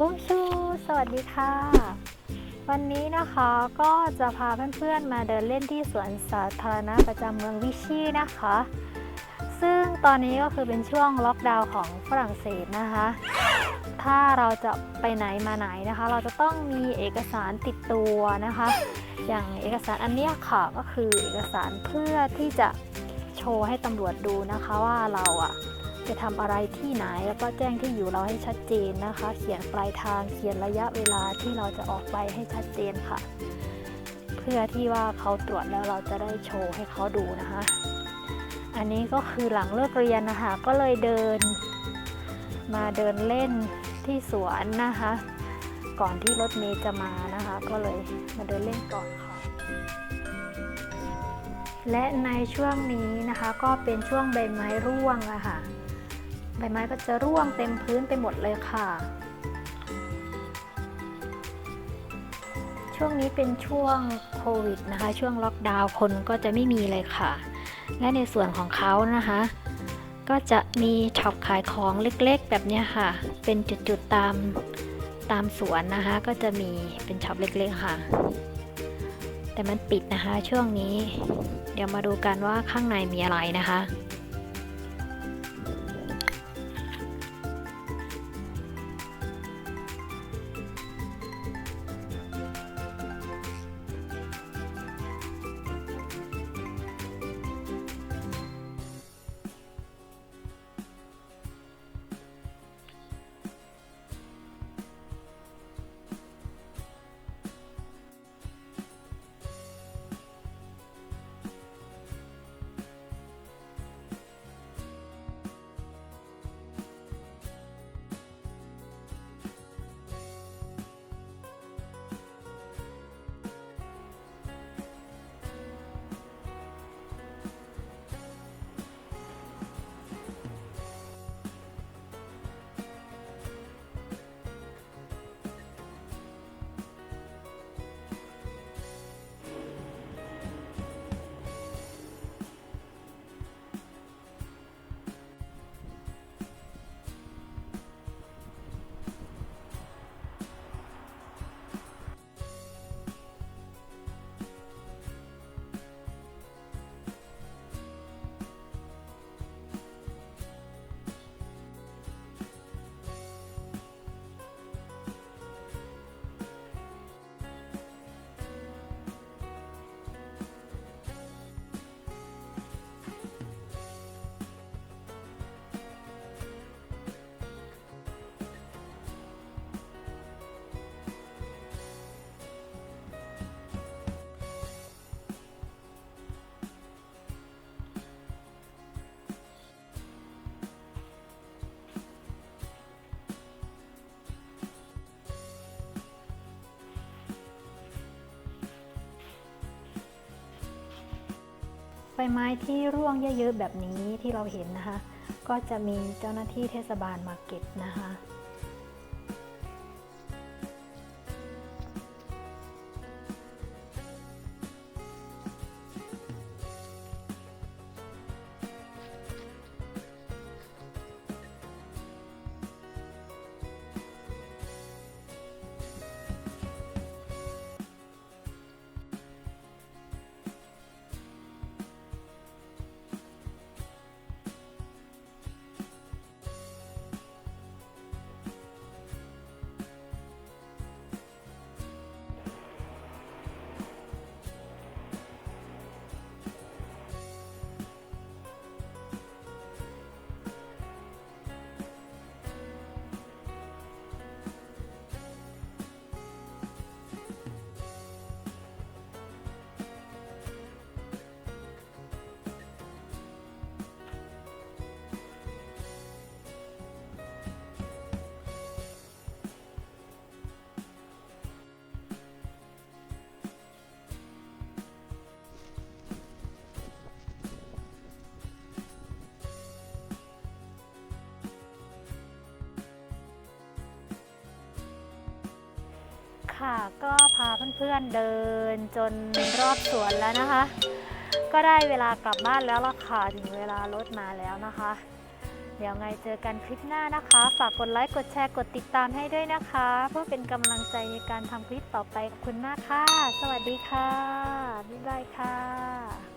บุ้งชู สวัสดีค่ะ วันนี้นะคะก็จะพาเพื่อนๆมาเดินเล่นที่สวนสาธารณะประจำเมืองวิชีนะคะ ซึ่งตอนนี้ก็คือเป็นช่วงล็อกดาวน์ของฝรั่งเศสนะคะ ถ้าเราจะไปไหนมาไหนนะคะ เราจะต้องมีเอกสารติดตัวนะคะ อย่างเอกสารอันนี้ค่ะก็คือเอกสารเพื่อที่จะโชว์ให้ตำรวจดูนะคะว่าเราอะ จะทำอะไรที่ไหนแล้วก็แจ้งที่อยู่เราให้ชัดเจนนะคะ เขียนปลายทางเขียนระยะเวลาที่เราจะออกไปให้ชัดเจนค่ะ เพื่อที่ว่าเขาตรวจแล้วเราจะได้โชว์ให้เขาดูนะคะ อันนี้ก็คือหลังเลิกเรียนนะคะ ก็เลยเดิน มาเดินเล่นที่สวนนะคะ ก่อนที่รถเมย์จะมานะคะ ก็เลยมาเดินเล่นก่อนค่ะและในช่วงนี้นะคะก็เป็นช่วงใบไม้ร่วงอะค่ะ ใบไม้ก็จะร่วงเต็มพื้นไปหมดเลยค่ะ ช่วงนี้เป็นช่วงโควิดนะคะ ช่วงล็อกดาวน์คนก็จะไม่มีเลยค่ะ และในส่วนของเขานะคะ ก็จะมีช็อปขายของเล็กๆ แบบนี้ค่ะ เป็นจุดๆตามตามสวนนะคะ ก็จะมีเป็นช็อปเล็กๆค่ะ แต่มันปิดนะคะช่วงนี้ เดี๋ยวมาดูกันว่าข้างในมีอะไรนะคะ ใบไม้ที่ร่วงเยอะๆแบบนี้ที่เราเห็นนะคะ ก็จะมีเจ้าหน้าที่เทศบาลมาเก็บนะคะ ค่ะ ก็พาเพื่อนๆเดินจนรอบสวนแล้วนะคะ ก็ได้เวลากลับบ้านแล้วล่ะค่ะ ถึงเวลารถมาแล้วนะคะ เดี๋ยวไงเจอกันคลิปหน้านะคะ ฝากกดไลค์ กดแชร์ กดติดตามให้ด้วยนะคะ เพื่อเป็นกำลังใจในการทำคลิปต่อไปขอบคุณมากค่ะ สวัสดีค่ะ บ๊ายบายค่ะ